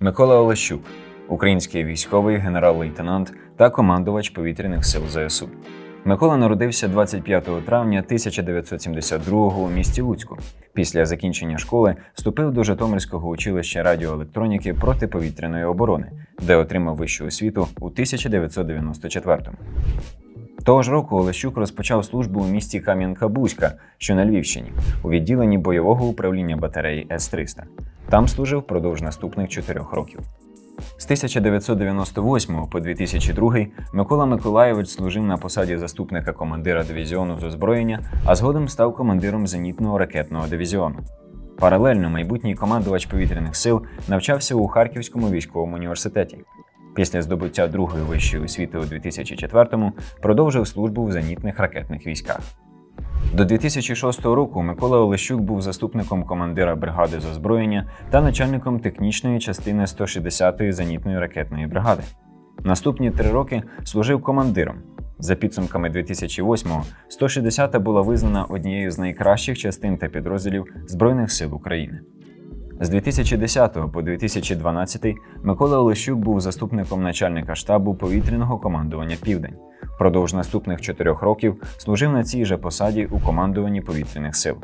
Микола Олещук, український військовий генерал-лейтенант та командувач повітряних сил ЗСУ. Микола народився 25 травня 1972 у місті Луцьку. Після закінчення школи вступив до Житомирського училища радіоелектроніки протиповітряної оборони, де отримав вищу освіту у 1994-му. Того ж року Олещук розпочав службу у місті Кам'янка-Бузька, що на Львівщині, у відділенні бойового управління батареї С-300. Там служив впродовж наступних чотирьох років. З 1998 по 2002 Микола Миколаєвич служив на посаді заступника командира дивізіону з озброєння, а згодом став командиром зенітного ракетного дивізіону. Паралельно майбутній командувач повітряних сил навчався у Харківському військовому університеті. Після здобуття другої вищої освіти у 2004-му продовжив службу в зенітних ракетних військах. До 2006 року Микола Олещук був заступником командира бригади з озброєння та начальником технічної частини 160-ї зенітної ракетної бригади. Наступні три роки служив командиром. За підсумками 2008-го 160-та була визнана однією з найкращих частин та підрозділів Збройних сил України. З 2010 по 2012 Микола Олещук був заступником начальника штабу повітряного командування Південь. Продовж наступних чотирьох років служив на цій же посаді у командуванні повітряних сил.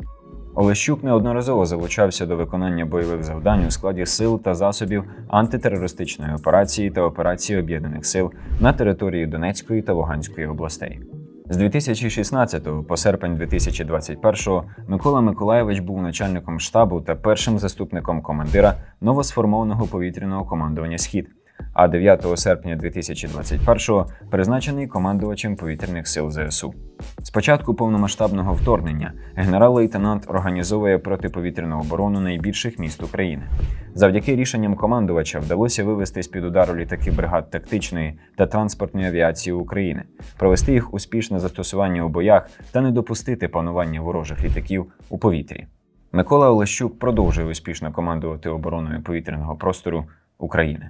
Олещук неодноразово залучався до виконання бойових завдань у складі сил та засобів антитерористичної операції та операції об'єднаних сил на території Донецької та Луганської областей. З 2016 по серпень 2021 Микола Миколаєвич був начальником штабу та першим заступником командира новосформованого повітряного командування Схід. А 9 серпня 2021 призначений командувачем повітряних сил ЗСУ. З початку повномасштабного вторгнення генерал-лейтенант організовує протиповітряну оборону найбільших міст України. Завдяки рішенням командувача вдалося вивести з під удару літаки бригад тактичної та транспортної авіації України, провести їх успішне застосування у боях та не допустити панування ворожих літаків у повітрі. Микола Олещук продовжує успішно командувати обороною повітряного простору України.